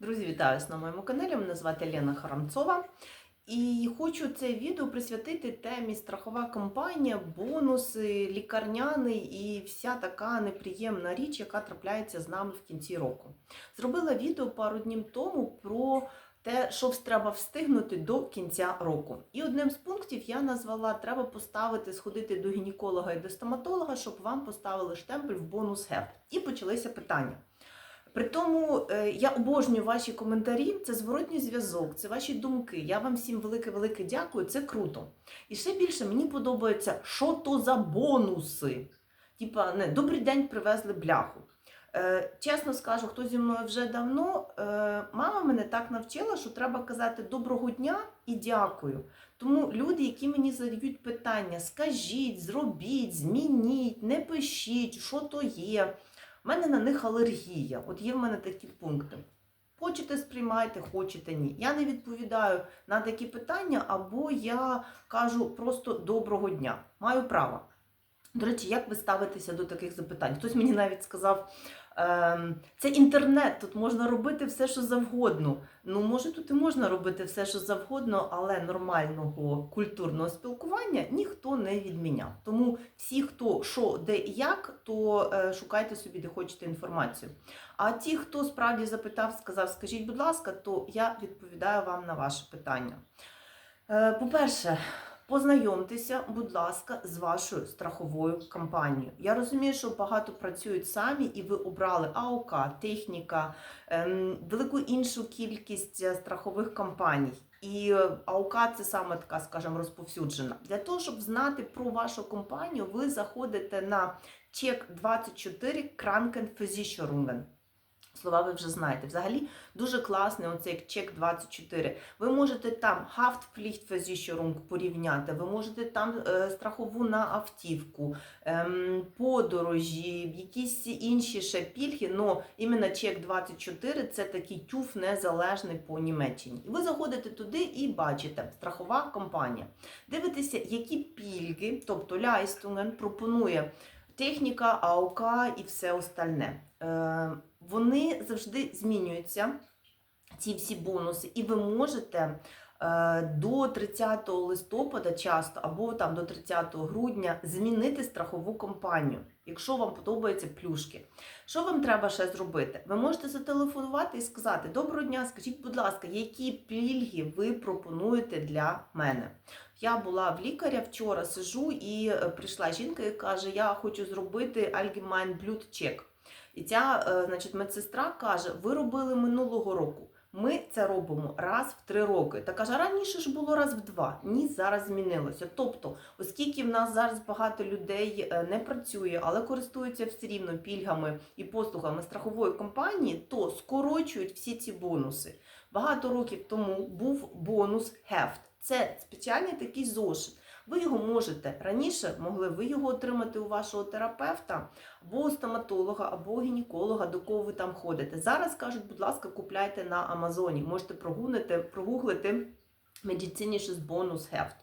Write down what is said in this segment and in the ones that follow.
Друзі, вітаю на моєму каналі. Мене звати Лена Харамцова. І хочу це відео присвятити темі страхова компанія, бонуси, лікарняний і вся така неприємна річ, яка трапляється з нами в кінці року. Зробила відео пару днів тому про те, що треба встигнути до кінця року. І одним з пунктів я назвала: треба поставити, сходити до гінеколога і до стоматолога, щоб вам поставили штемпель в бонус гефт. І почалися питання. При тому е, я обожнюю ваші коментарі, це зворотній зв'язок, це ваші думки. Я вам всім велике-велике дякую, це круто. І ще більше мені подобається, що то за бонуси. Типа, не, добрий день привезли бляху. Е, чесно скажу, хто зі мною вже давно, е, мама мене так навчила, що треба казати доброго дня і дякую. Тому люди, які мені задають питання, скажіть, зробіть, змініть, не пишіть, що то є. У мене на них алергія. От є в мене такі пункти. Хочете сприймайте, хочете ні. Я не відповідаю на такі питання, або я кажу просто доброго дня. Маю право. До речі, як ви ставитеся до таких запитань? Хтось мені навіть сказав, це інтернет, тут можна робити все, що завгодно. Ну, може, тут і можна робити все, що завгодно, але нормального культурного спілкування ніхто не відміняв. Тому всі, хто що, де і як, то е, шукайте собі, де хочете інформацію. А ті, хто справді запитав, сказав, скажіть, будь ласка, то я відповідаю вам на ваше питання. Е, По-перше, Познайомтеся, будь ласка, з вашою страховою компанією. Я розумію, що багато працюють самі, і ви обрали АОК, техніка, ем, велику іншу кількість е, страхових компаній. І е, АОК це саме така, скажімо, розповсюджена. Для того, щоб знати про вашу компанію, ви заходите на чек 24 Krankenversicherungen. Слова ви вже знаєте. Взагалі дуже класний оцей чек 24. Ви можете там Haftpflichtversicherung порівняти, ви можете там е, страхову на автівку, ем, подорожі, якісь інші ще пільги. Но іменно чек 24 це такий тюф незалежний по Німеччині. І ви заходите туди і бачите страхова компанія. Дивитеся, які пільги, тобто Ляйстунген пропонує техніка, АОК і все остальне. Вони завжди змінюються, ці всі бонуси, і ви можете е, до 30 листопада часто або там до 30 грудня змінити страхову компанію, якщо вам подобаються плюшки. Що вам треба ще зробити? Ви можете зателефонувати і сказати: Доброго дня, скажіть, будь ласка, які пільги ви пропонуєте для мене? Я була в лікаря вчора, сижу і е, прийшла жінка і каже: Я хочу зробити Allgemein Blutcheck. І ця е, значить, медсестра каже: ви робили минулого року. Ми це робимо раз в три роки. Та каже, раніше ж було раз в два. Ні, зараз змінилося. Тобто, оскільки в нас зараз багато людей е, не працює, але користуються все рівно пільгами і послугами страхової компанії, то скорочують всі ці бонуси. Багато років тому був бонус Heft. Це спеціальний такий зошит. Ви його можете раніше могли ви його отримати у вашого терапевта, або у стоматолога, або гінеколога, до кого ви там ходите. Зараз кажуть, будь ласка, купляйте на Амазоні. Можете прогуглити, прогуглити медициніший бонус Heft.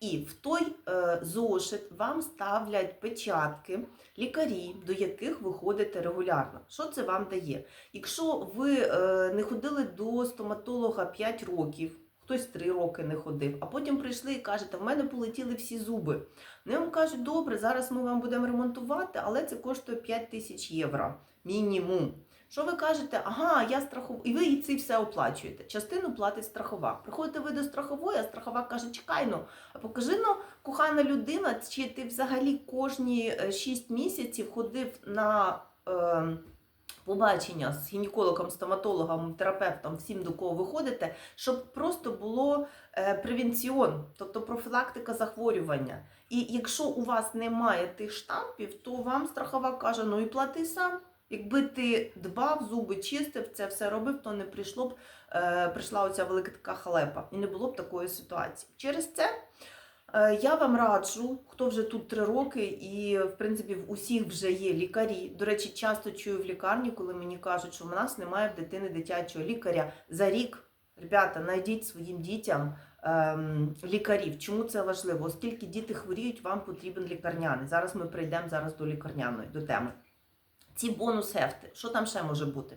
І в той е, зошит вам ставлять печатки лікарі, до яких ви ходите регулярно. Що це вам дає? Якщо ви е, не ходили до стоматолога 5 років, хтось 3 роки не ходив, а потім прийшли і кажете, в мене полетіли всі зуби. Вони вам кажуть, добре, зараз ми вам будемо ремонтувати, але це коштує 5 тисяч євро мінімум. Що ви кажете? Ага, я страхов... і ви і це все оплачуєте. Частину платить страхова. Приходите ви до страхової, а страхова каже, чекай ну, а покажи ну, кохана людина, чи ти взагалі кожні 6 місяців ходив на е, побачення з гінекологом, стоматологом, терапевтом, всім до кого ви ходите, щоб просто було е, превенціон, тобто профілактика захворювання. І якщо у вас немає тих штампів, то вам страхова каже, ну і плати сам. Якби ти дбав, зуби чистив, це все робив, то не прийшло б, е, прийшла оця велика така халепа і не було б такої ситуації. Через це я вам раджу, хто вже тут три роки, і в принципі в усіх вже є лікарі. До речі, часто чую в лікарні, коли мені кажуть, що в нас немає в дитини дитячого лікаря за рік. Ребята, знайдіть своїм дітям ем, лікарів. Чому це важливо? Оскільки діти хворіють, вам потрібен лікарняний. Зараз ми прийдемо зараз до лікарняної до теми. Ці бонус-хефти, що там ще може бути?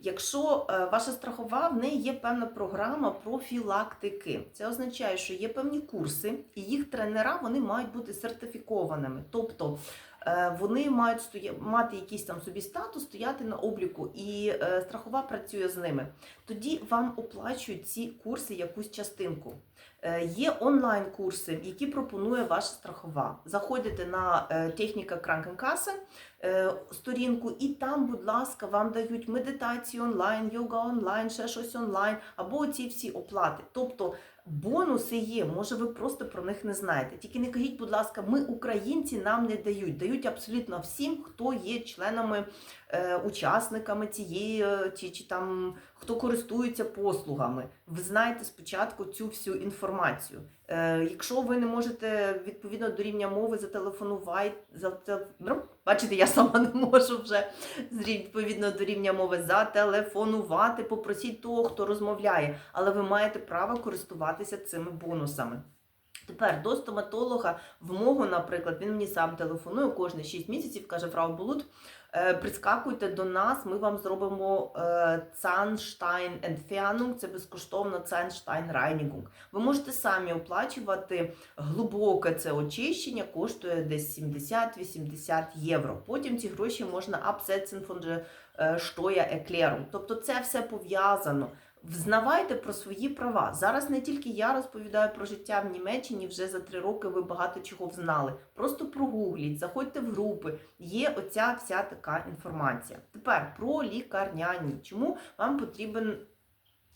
Якщо е, ваша страхова, в неї є певна програма профілактики. Це означає, що є певні курси, і їх тренера вони мають бути сертифікованими. Тобто е, вони мають стоя... мати якийсь там собі статус, стояти на обліку, і е, страхова працює з ними. Тоді вам оплачують ці курси якусь частинку. Е, Є онлайн-курси, які пропонує ваша страхова. Заходите на е, техніка Кранкенкаси сторінку, і там, будь ласка, вам дають медитацію онлайн, йога онлайн, ще щось онлайн, або ці всі оплати. Тобто бонуси є, може ви просто про них не знаєте. Тільки не кажіть, будь ласка, ми українці нам не дають. Дають абсолютно всім, хто є членами, е, учасниками цієї, е, чи, чи там хто користується послугами. Ви знаєте спочатку цю всю інформацію. Е, якщо ви не можете відповідно до рівня мови зателефонувати, зате... ну, бачите, я сама не можу вже відповідно до рівня мови зателефонувати, попросіть того, хто розмовляє, але ви маєте право користуватися цими бонусами. Тепер до стоматолога в мого, наприклад, він мені сам телефонує кожні 6 місяців, каже Фрау Булут, е, прискакуйте до нас, ми вам зробимо е, Zahnstein Entfernung, це безкоштовно Reinigung. Ви можете самі оплачувати глибоке це очищення, коштує десь 70-80 євро. Потім ці гроші можна absetzen von der е. Тобто це все пов'язано. Взнавайте про свої права. Зараз не тільки я розповідаю про життя в Німеччині, вже за три роки ви багато чого взнали. Просто прогугліть, заходьте в групи. Є оця вся така інформація. Тепер про лікарняні. Чому вам потрібен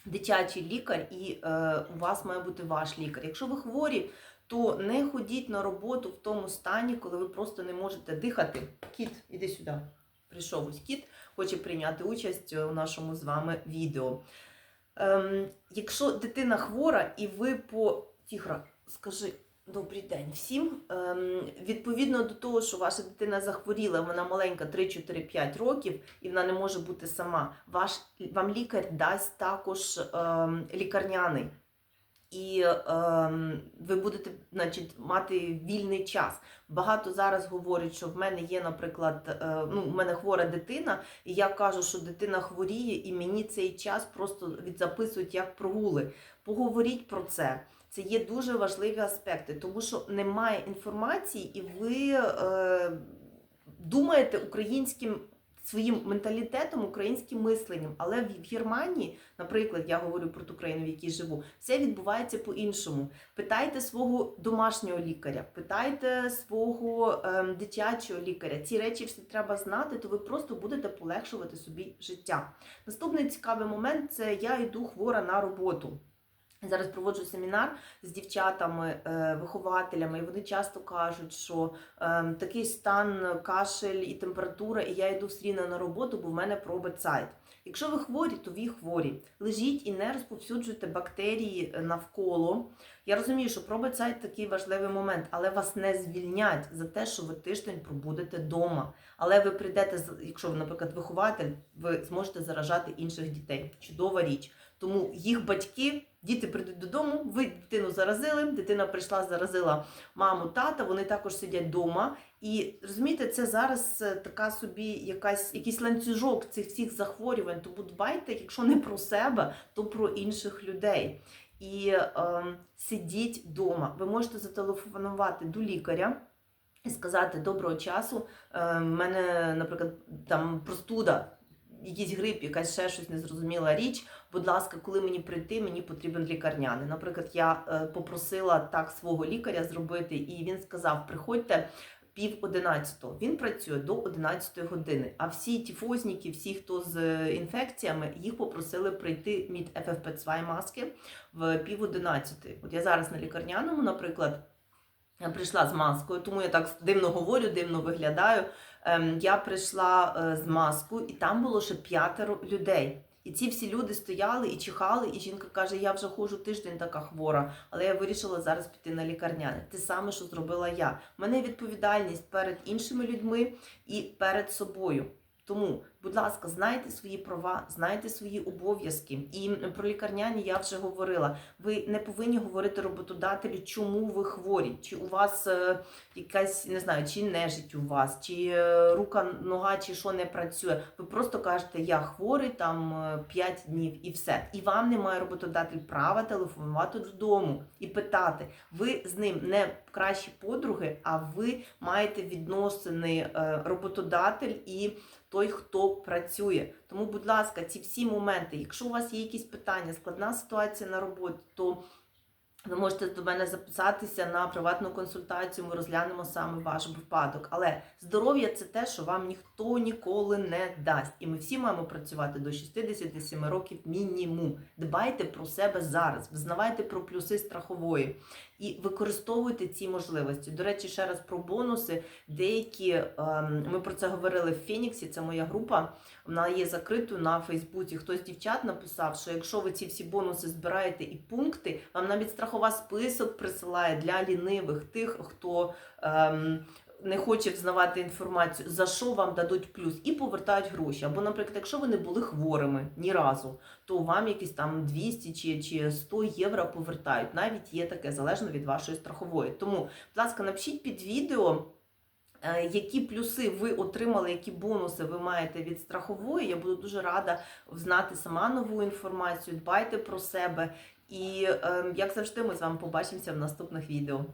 дитячий лікар і е, у вас має бути ваш лікар? Якщо ви хворі, то не ходіть на роботу в тому стані, коли ви просто не можете дихати. Кіт, іди сюди. Прийшов ось кіт, хоче прийняти участь у нашому з вами відео. Ем, якщо дитина хвора і ви по Тігра, скажи добрий день всім. Ем, відповідно до того, що ваша дитина захворіла, вона маленька 3, 4, 5 років, і вона не може бути сама. Ваш вам лікар дасть також ем, лікарняний. І ем, ви будете значить, мати вільний час. Багато зараз говорять, що в мене є, наприклад, е, ну, в мене хвора дитина, і я кажу, що дитина хворіє, і мені цей час просто відзаписують як прогули. Поговоріть про це. Це є дуже важливі аспекти, тому що немає інформації, і ви е, думаєте українським своїм менталітетом, українським мисленням. Але в Германії, наприклад, я говорю про ту країну, в якій живу, все відбувається по-іншому. Питайте свого домашнього лікаря, питайте свого ем, дитячого лікаря. Ці речі всі треба знати, то ви просто будете полегшувати собі життя. Наступний цікавий момент це я йду хвора на роботу. Зараз проводжу семінар з дівчатами, е, вихователями, і вони часто кажуть, що е, такий стан, кашель і температура, і я йду все рівно на роботу, бо в мене пробицайт. Якщо ви хворі, то ви хворі. Лежіть і не розповсюджуйте бактерії е, навколо. Я розумію, що пробицайт такий важливий момент, але вас не звільнять за те, що ви тиждень пробудете вдома. Але ви прийдете, якщо ви, наприклад, вихователь, ви зможете заражати інших дітей. Чудова річ. Тому їх батьки, діти прийдуть додому, ви дитину заразили, дитина прийшла, заразила маму, тата, вони також сидять вдома. І розумієте, це зараз е, така собі якась якийсь ланцюжок цих всіх захворювань. Тому дбайте, якщо не про себе, то про інших людей. І е, сидіть вдома. Ви можете зателефонувати до лікаря. І сказати доброго часу. Е, в мене, наприклад, там простуда, якийсь грип, якась ще щось незрозуміла річ. Будь ласка, коли мені прийти, мені потрібен лікарняний. Наприклад, я е, попросила так свого лікаря зробити, і він сказав: приходьте пів одинадцятого. Він працює до 11 години. А всі тіфозніки, всі, хто з е, інфекціями, їх попросили прийти від FFP2 маски в пів одинадцятої. От я зараз на лікарняному, наприклад. Я прийшла з маскою, тому я так дивно говорю, дивно виглядаю. Ем, я прийшла е, з маскою, і там було ще п'ятеро людей. І ці всі люди стояли і чихали, і жінка каже: Я вже ходжу тиждень така хвора, але я вирішила зараз піти на лікарняне. Те саме, що зробила я. У мене відповідальність перед іншими людьми і перед собою. Тому Будь ласка, знайте свої права, знайте свої обов'язки. І про лікарняні я вже говорила. Ви не повинні говорити роботодателю, чому ви хворі, чи у вас е, якась не знаю, чи нежить у вас, чи е, рука, нога, чи що не працює. Ви просто кажете, я хворий там 5 днів і все. І вам не має роботодатель права телефонувати додому і питати. Ви з ним не кращі подруги, а ви маєте відносини е, роботодатель і той, хто працює. Тому, будь ласка, ці всі моменти, якщо у вас є якісь питання, складна ситуація на роботі, то ви можете до мене записатися на приватну консультацію, ми розглянемо саме ваш випадок. Але здоров'я це те, що вам ніхто ніколи не дасть. І ми всі маємо працювати до 67 років мінімум. Дбайте про себе зараз, взнавайте про плюси страхової і використовуйте ці можливості. До речі, ще раз про бонуси. Деякі ем, ми про це говорили в Феніксі. Це моя група. Вона є закритою на Фейсбуці. Хтось дівчат написав, що якщо ви ці всі бонуси збираєте і пункти, вам навіть страхова список присилає для лінивих, тих, хто ем, не хоче взнавати інформацію, за що вам дадуть плюс, і повертають гроші. Або, наприклад, якщо ви не були хворими ні разу, то вам якісь там 200 чи, чи 100 євро повертають. Навіть є таке залежно від вашої страхової. Тому, будь ласка, напишіть під відео. е, Які плюси ви отримали, які бонуси ви маєте від страхової? Я буду дуже рада знати сама нову інформацію. Дбайте про себе. І ем, як завжди, ми з вами побачимося в наступних відео.